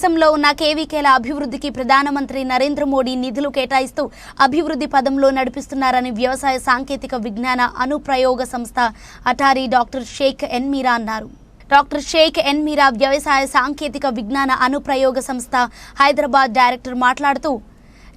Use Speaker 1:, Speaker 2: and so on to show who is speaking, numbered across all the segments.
Speaker 1: దేశంలో ఉన్న కేవీకేల అభివృద్ధికి ప్రధానమంత్రి నరేంద్ర మోడీ నిధులు కేటాయిస్తూ అభివృద్ధి పదంలో నడిపిస్తున్నారని వ్యవసాయ సాంకేతిక విజ్ఞాన అనుప్రయోగ సంస్థ ATARI doctor Shaik N Meera అన్నారు. డాక్టర్ షేక్ ఎన్ మీరా వ్యవసాయ సాంకేతిక విజ్ఞాన అనుప్రయోగ సంస్థ హైదరాబాద్ డైరెక్టర్ మాట్లాడుతూ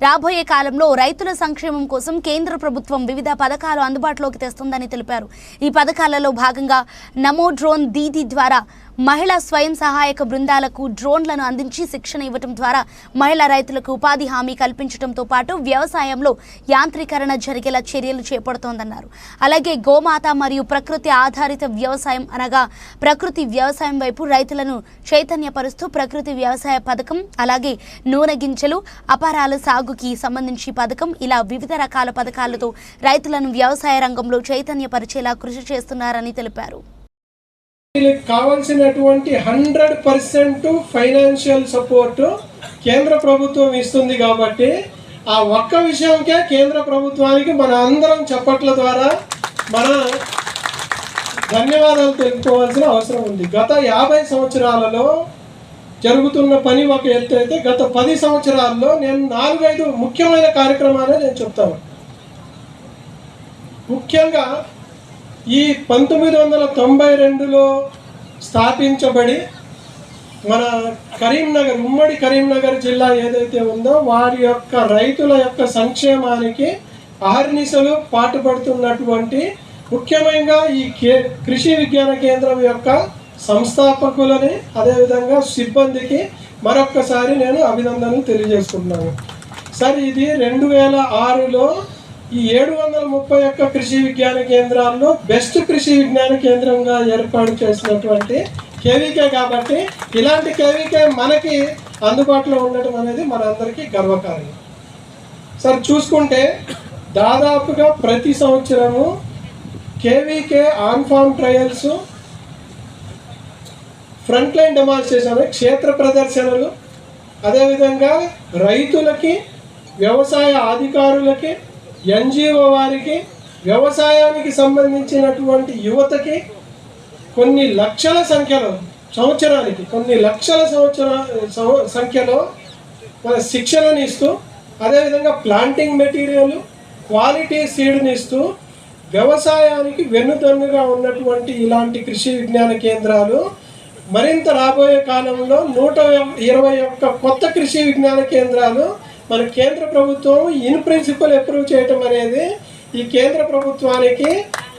Speaker 1: రాబోయే కాలంలో రైతుల సంక్షేమం కోసం కేంద్ర ప్రభుత్వం వివిధ పథకాలు అందుబాటులోకి తెస్తుందని తెలిపారు. ఈ పథకాలలో భాగంగా నమో డ్రోన్ దీదీ ద్వారా మహిళా స్వయం సహాయక బృందాలకు డ్రోన్లను అందించి శిక్షణ ఇవ్వటం ద్వారా మహిళా రైతులకు ఉపాధి హామీ కల్పించడంతో పాటు వ్యవసాయంలో యాంత్రీకరణ జరిగేలా చర్యలు చేపడుతోందన్నారు. అలాగే గోమాత మరియు ప్రకృతి ఆధారిత వ్యవసాయం అనగా ప్రకృతి వ్యవసాయం వైపు రైతులను చైతన్యపరుస్తూ ప్రకృతి వ్యవసాయ పథకం అలాగే నూనె గింజలు అపారాల సాగుకి సంబంధించి పథకం. ఇలా వివిధ రకాల పథకాలతో రైతులను వ్యవసాయ రంగంలో చైతన్యపరిచేలా కృషి చేస్తున్నారని తెలిపారు.
Speaker 2: వీళ్ళకి కావాల్సినటువంటి హండ్రెడ్ పర్సెంట్ ఫైనాన్షియల్ సపోర్ట్ కేంద్ర ప్రభుత్వం ఇస్తుంది కాబట్టి ఆ ఒక్క విషయంకే కేంద్ర ప్రభుత్వానికి మన అందరం చప్పట్ల ద్వారా మన ధన్యవాదాలు తెలుపుకోవాల్సిన అవసరం ఉంది. గత యాభై సంవత్సరాలలో జరుగుతున్న పని ఒక ఎత్తు అయితే గత పది సంవత్సరాల్లో నేను నాలుగైదు ముఖ్యమైన కార్యక్రమాలే నేను చెప్తాను ముఖ్యంగా ఈ పంతొమ్మిది వందల తొంభై రెండులో స్థాపించబడి మన కరీంనగర్ ఉమ్మడి కరీంనగర్ జిల్లా ఏదైతే ఉందో వారి యొక్క రైతుల యొక్క సంక్షేమానికి ఆర్నిసలు పాటుపడుతున్నటువంటి ముఖ్యంగా ఈ కే కృషి విజ్ఞాన కేంద్రం యొక్క సంస్థాపకులని అదేవిధంగా సిబ్బందికి మరొక్కసారి నేను అభినందనలు తెలియజేస్తున్నాను సార్ ఇది రెండు వేల ఆరులో ఈ ఏడు వందల ముప్పై ఒక్క కృషి విజ్ఞాన కేంద్రాల్లో బెస్ట్ కృషి విజ్ఞాన కేంద్రంగా ఏర్పాటు చేసినటువంటి కేవీకే కాబట్టి ఇలాంటి కేవీకే మనకి అందుబాటులో ఉండటం అనేది మనందరికీ గర్వకారణం. సార్ చూసుకుంటే దాదాపుగా ప్రతి సంవత్సరము KVK on farm trials front line demonstration క్షేత్ర ప్రదర్శనలు. అదేవిధంగా రైతులకి వ్యవసాయ అధికారులకి ఎన్జిఓ వారికి వ్యవసాయానికి సంబంధించినటువంటి యువతకి కొన్ని లక్షల సంఖ్యలో సంవత్సరానికి కొన్ని లక్షల సంవత్సర సంఖ్యలో మన శిక్షణని ఇస్తూ అదేవిధంగా ప్లాంటింగ్ మెటీరియల్ క్వాలిటీ సీడ్ని ఇస్తూ వ్యవసాయానికి వెన్నుదన్నుగా ఉన్నటువంటి ఇలాంటి కృషి విజ్ఞాన కేంద్రాలు మరింత రాబోయే కాలంలో నూట ఇరవై ఒక్క కొత్త కృషి విజ్ఞాన కేంద్రాలు మన కేంద్ర ప్రభుత్వం ఇన్ ప్రిన్సిపల్ అప్రూవ్ చేయటం అనేది ఈ కేంద్ర ప్రభుత్వానికి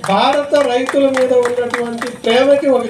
Speaker 2: భారత రైతుల మీద ఉన్నటువంటి ప్రేమకి ఒక